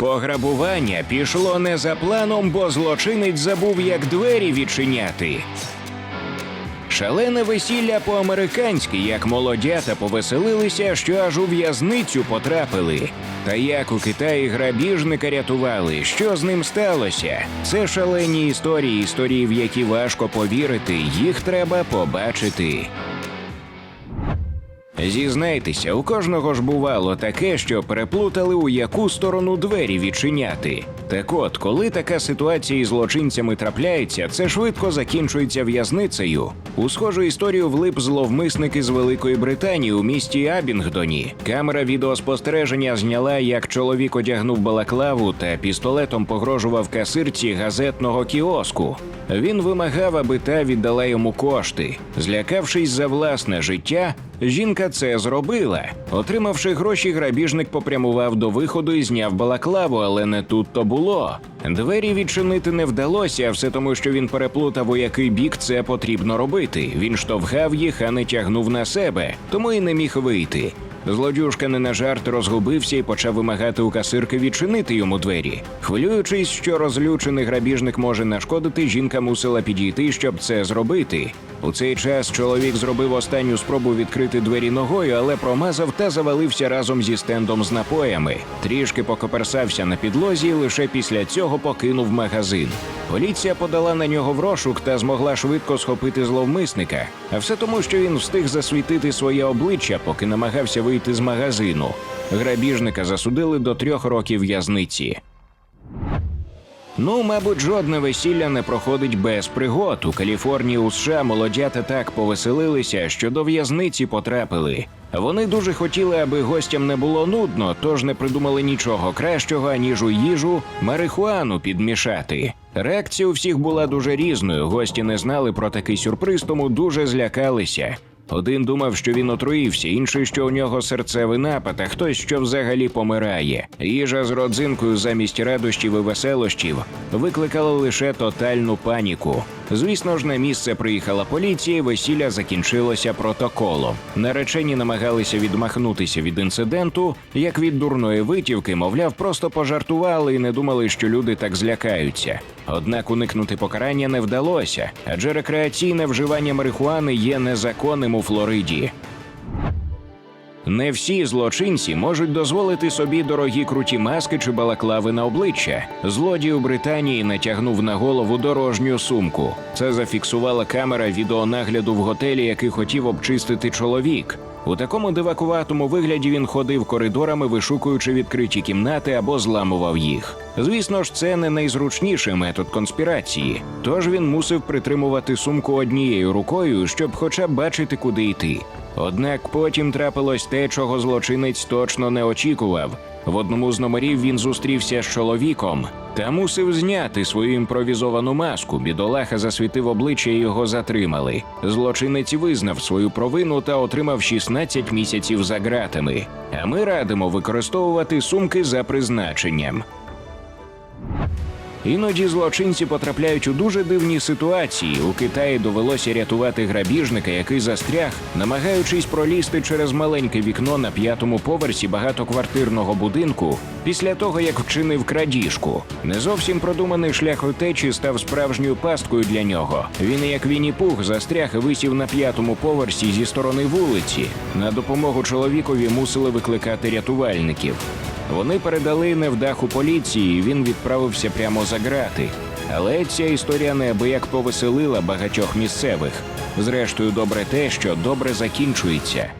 Пограбування пішло не за планом, бо злочинець забув, як двері відчиняти. Шалене весілля по-американськи, як молодята повеселилися, що аж у в'язницю потрапили. Та як у Китаї грабіжника рятували, що з ним сталося? Це шалені історії, історії, в які важко повірити, їх треба побачити. Зізнайтеся, у кожного ж бувало таке, що переплутали, у яку сторону двері відчиняти. Так от, коли така ситуація із злочинцями трапляється, це швидко закінчується в'язницею. У схожу історію влип зловмисник із Великої Британії у місті Абінгдоні. Камера відеоспостереження зняла, як чоловік одягнув балаклаву та пістолетом погрожував касирці газетного кіоску. Він вимагав, аби та віддала йому кошти. Злякавшись за власне життя, жінка це зробила. Отримавши гроші, грабіжник попрямував до виходу і зняв балаклаву, але не тут то було. Двері відчинити не вдалося, все тому, що він переплутав, у який бік це потрібно робити. Він штовхав їх, а не тягнув на себе, тому і не міг вийти. Злодюжка не на жарт розгубився і почав вимагати у касирки відчинити йому двері. Хвилюючись, що розлючений грабіжник може нашкодити, жінка мусила підійти, щоб це зробити. У цей час чоловік зробив останню спробу відкрити двері ногою, але промазав та завалився разом зі стендом з напоями. Трішки покоперсався на підлозі і лише після цього покинув магазин. Поліція подала на нього в розшук та змогла швидко схопити зловмисника. А все тому, що він встиг засвітити своє обличчя, поки намагався вийти з магазину. Грабіжника засудили до трьох років в'язниці. Ну, мабуть, жодне весілля не проходить без пригод. У Каліфорнії у США молодята так повеселилися, що до в'язниці потрапили. Вони дуже хотіли, аби гостям не було нудно, тож не придумали нічого кращого, аніж у їжу марихуану підмішати. Реакція у всіх була дуже різною. Гості не знали про такий сюрприз, тому дуже злякалися. Один думав, що він отруївся, інший, що у нього серцевий напад, а хтось, що взагалі помирає. Їжа з родзинкою замість радощів і веселощів викликала лише тотальну паніку. Звісно ж, на місце приїхала поліція, весілля закінчилося протоколом. Наречені намагалися відмахнутися від інциденту, як від дурної витівки, мовляв, просто пожартували і не думали, що люди так злякаються. Однак уникнути покарання не вдалося, адже рекреаційне вживання марихуани є незаконним у Флориді. Не всі злочинці можуть дозволити собі дорогі круті маски чи балаклави на обличчя. Злодій у Британії натягнув на голову дорожню сумку. Це зафіксувала камера відеонагляду в готелі, який хотів обчистити чоловік. У такому дивакуватому вигляді він ходив коридорами, вишукуючи відкриті кімнати або зламував їх. Звісно ж, це не найзручніший метод конспірації, тож він мусив притримувати сумку однією рукою, щоб хоча б бачити, куди йти. Однак потім трапилось те, чого злочинець точно не очікував. В одному з номерів він зустрівся з чоловіком та мусив зняти свою імпровізовану маску. Бідолаха засвітив обличчя і його затримали. Злочинець визнав свою провину та отримав 16 місяців за ґратами. А ми радимо використовувати сумки за призначенням. Іноді злочинці потрапляють у дуже дивні ситуації. У Китаї довелося рятувати грабіжника, який застряг, намагаючись пролізти через маленьке вікно на п'ятому поверсі багатоквартирного будинку після того, як вчинив крадіжку. Не зовсім продуманий шлях утечі став справжньою пасткою для нього. Він, як Вінні Пух, застряг і висів на п'ятому поверсі зі сторони вулиці. На допомогу чоловікові мусили викликати рятувальників. Вони передали невдаху поліції, і він відправився прямо за ґрати. Але ця історія неабияк повеселила багатьох місцевих. Зрештою, добре те, що добре закінчується.